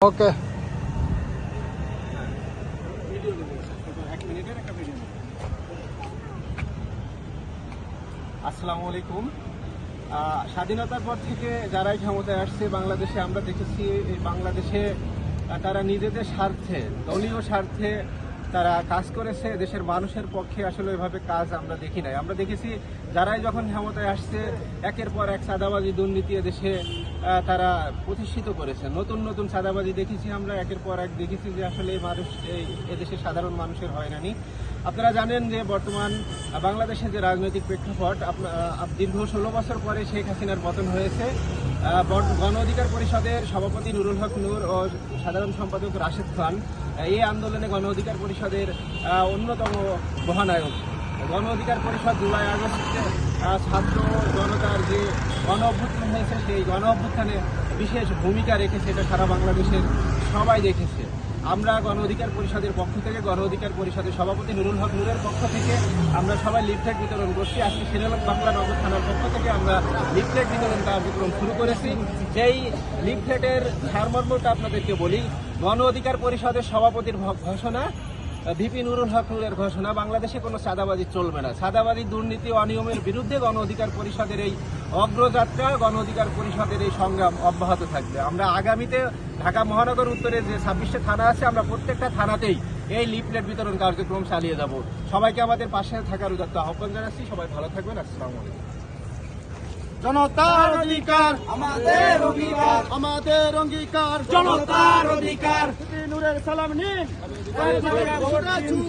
ওকে আসসালামু আলাইকুম। স্বাধীনতার পর থেকে যারাই ক্ষমতায় আসছে বাংলাদেশে আমরা দেখেছি এই বাংলাদেশে তারা নিজেদের স্বার্থে, দলীয় স্বার্থে তারা কাজ করেছে দেশের মানুষের পক্ষে আসলে ওইভাবে কাজ আমরা দেখি নাই। আমরা দেখেছি যারাই যখন ক্ষমতায় আসছে একের পর এক চাঁদাবাজি দুর্নীতি দেশে তারা প্রতিষ্ঠিত করেছে। নতুন নতুন চাঁদাবাজি দেখেছি আমরা একের পর এক দেখেছি যে আসলে এই মানুষ এই এদেশের সাধারণ মানুষের হয়রানি। আপনারা জানেন যে বর্তমান বাংলাদেশের যে রাজনৈতিক প্রেক্ষাপট আপনা- আহ, দীর্ঘ ষোলো বছর পরে শেখ হাসিনার পতন হয়েছে। গণ অধিকার পরিষদের সভাপতি নুরুল হক নূর ও সাধারণ সম্পাদক রাশেদ খান। এই আন্দোলনে গণ অধিকার পরিষদের অন্যতম মহানায়ক। গণ অধিকার পরিষদ জুলাই আগস্টে ছাত্র জনতার যে গণ অভ্যুত্থান হয়েছে, সেই গণ অভ্যুত্থানে বিশেষ ভূমিকা রেখেছে এটা সারা বাংলাদেশের সবাই দেখেছে। আমরা গণ অধিকার পরিষদের পক্ষ থেকে, গণ অধিকার পরিষদের সভাপতি নুরুল হক নুরের পক্ষ থেকে আমরা সবাই লিফলেট বিতরণ করছি। আজকে সিরালক বাংলা নগর থানার পক্ষ থেকে আমরা লিফলেট বিতরণ কার্যক্রম শুরু করেছি। সেই লিফলেটের সারমর্মটা আপনাদেরকে বলি। গণ অধিকার পরিষদের সভাপতির ঘোষণা ভিপি নুরুল হক নুরের ঘোষণা, বাংলাদেশে কোনো সাদাবাজি চলবে না। সাদাবাজি দুর্নীতি অনিয়মের বিরুদ্ধে গণ অধিকার পরিষদের এই অগ্রযাত্রা, গণ অধিকার পরিষদের এই সংগ্রাম অব্যাহত থাকবে। আমরা আগামীতে ঢাকা মহানগর উত্তরে যে ছাব্বিশটা থানা আছে, আমরা প্রত্যেকটা থানাতেই এই লিফলেট বিতরণ কার্যক্রম চালিয়ে যাব। সবাইকে আমাদের পাশে থাকার উদাত্ত আহ্বান জানাচ্ছি। সবাই ভালো থাকবেন। আসসালামু আলাইকুম। জনতার অধিকার। আমাদের অঙ্গীকার আমাদের অঙ্গীকার। জনতার অধিকার। নূরের সালাম নিন।